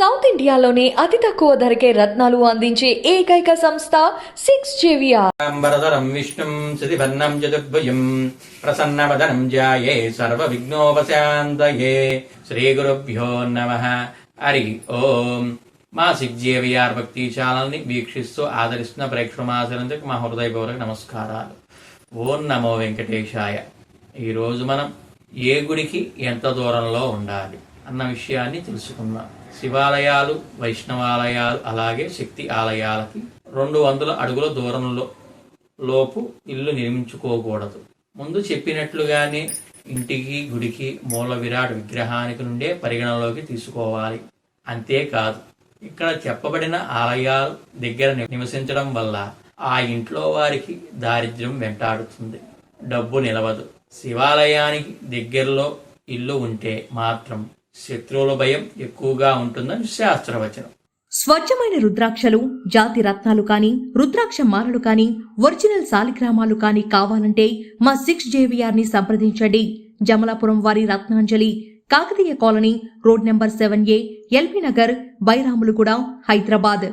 South ఇండియాలోనే అతి తక్కువ ధరకే రత్నాలు అందించే ఏకైక సంస్థ సిక్స్ జేవిఆర్. అంబరధరం విష్ణుం శితివర్ణం చతుర్భుజం ప్రసన్నవదనం విఘ్నోపశాంతయే శ్రీ గురుభ్యో నమ. హరి ఓం. మా సిగ్జేవిఆర్ భక్తి ఛానల్ని వీక్షిస్తూ ఆదరిస్తున్న ప్రేక్షమాసనందుకు మా హృదయపూర్వక నమస్కారాలు. ఓం నమో వెంకటేశాయ. ఈరోజు మనం ఏ గుడికి ఎంత దూరంలో ఉండాలి అన్న విషయాన్ని తెలుసుకుందాం. శివాలయాలు వైష్ణవాలయాలు అలాగే శక్తి ఆలయాలకి రెండు వందల అడుగుల దూరంలో లోపు ఇల్లు నిర్మించుకోకూడదు. ముందు చెప్పినట్లుగానే ఇంటికి గుడికి మూల విరాట్ విగ్రహానికి నుండే పరిగణలోకి తీసుకోవాలి. అంతేకాదు ఇక్కడ చెప్పబడిన ఆలయాల దగ్గర నివసించడం వల్ల ఆ ఇంట్లో వారికి దారిద్ర్యం వెంటాడుతుంది. డబ్బు నిలవదు. శివాలయానికి దగ్గరలో ఇల్లు ఉంటే మాత్రం శత్రువుల భయం ఎక్కువగా ఉంటుందని శాస్త్రవచనం. స్వచ్ఛమైన రుద్రాక్షలు జాతి రత్నాలు కానీ రుద్రాక్ష మాలలు కానీ ఒరిజినల్ సాలిగ్రామాలు కానీ కావాలంటే మా సిక్స్ జేవిఆర్ని సంప్రదించండి. జమలాపురం వారి Ratnanjali Kakatiya colony road number seven A LB Nagar Bairamalguda Hyderabad.